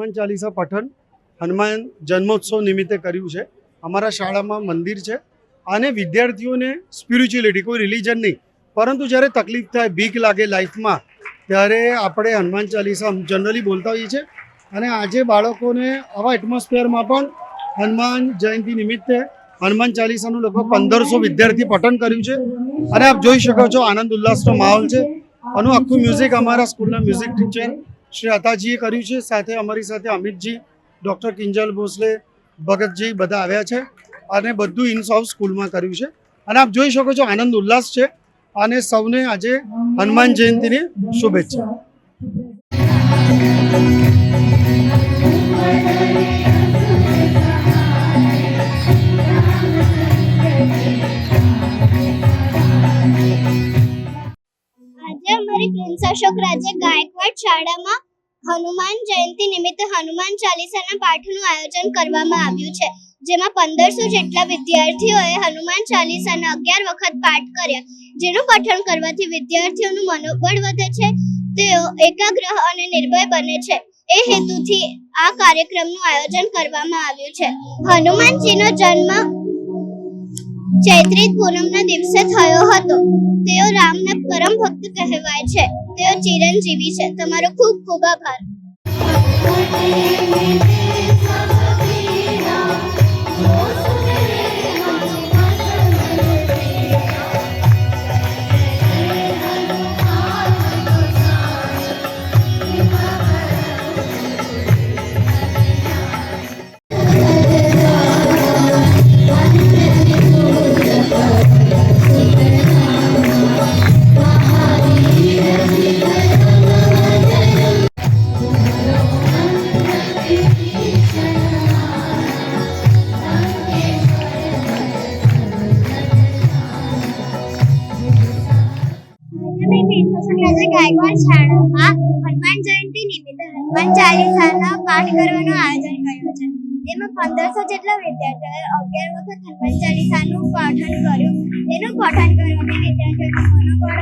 હનુમાન ચાલીસા પઠન હનુમાન જન્મોત્સવ નિમિત્તે કર્યું છે. અમારા શાળામાં મંદિર છે. અને વિદ્યાર્થીઓને સ્પિરિચ્યુઅલિટી કોઈ રિલિજન નહીં. પરંતુ જ્યારે તકલીફ થાય, બીક લાગે લાઈફમાં, ત્યારે આપણે હનુમાન ચાલીસા જનરલી બોલતા હોઈએ છીએ. અને આજે બાળકોને આવા એટમોસ્ફિયરમાં પણ હનુમાન જયંતિ નિમિત્તે હનુમાન ચાલીસાનું લગભગ પંદરસો વિદ્યાર્થી પઠન કર્યું છે. અને આપ જોઈ શકો છો આનંદ ઉલ્લાસનો માહોલ છે. આનું આખું મ્યુઝિક અમારા સ્કૂલના મ્યુઝિક ટીચર શ્રી અતાજીએ કર્યું છે. સાથે અમારી સાથે અમિતજી, ડૉક્ટર કિંજલ ભોસલે, ભગતજી બધા આવ્યા છે અને બધું ઇન્સોફ સ્કૂલમાં કર્યું છે. અને આપ જોઈ શકો છો, આનંદ ઉલ્લાસ છે અને સૌને આજે હનુમાન જયંતિની શુભેચ્છા. અમારી પ્રિન્સ અશોક રાજ્ય ગાયકવાડ શાળામાં હનુમાન જયંતિ નિમિત્તે હનુમાન ચાલીસાના પાઠનું આયોજન કરવામાં આવ્યું છે, જેમાં પંદરસો જેટલા વિદ્યાર્થીઓએ હનુમાન ચાલીસાના અગિયાર વખત પાઠ કર્યા, જેનું પઠન કરવાથી વિદ્યાર્થીઓનું મનોબળ વધે છે, તેઓ એકાગ્ર અને નિર્ભય બને છે. એ હેતુથી આ કાર્યક્રમનું આયોજન કરવામાં આવ્યું છે. હનુમાનજીનો જન્મ ચૈત્રી પૂનમના દિવસે થયો હતો. તેઓ રામના પરમ ભક્ત કહેવાય છે. તેઓ ચિરંજીવી છે. તમારો ખૂબ ખૂબ આભાર. ગાયકવાડ શાળામાં હનુમાન જયંતિ નિમિત્તે હનુમાન પાઠ કરવાનું આયોજન કર્યું છે તેમાં પંદરસો જેટલા વિદ્યાર્થીઓએ અગિયાર વખત હનુમાન ચાલીસાનું પાઠન કર્યું. તેનું પઠન કરવાથી વિદ્યાર્થીઓનું મનોબળ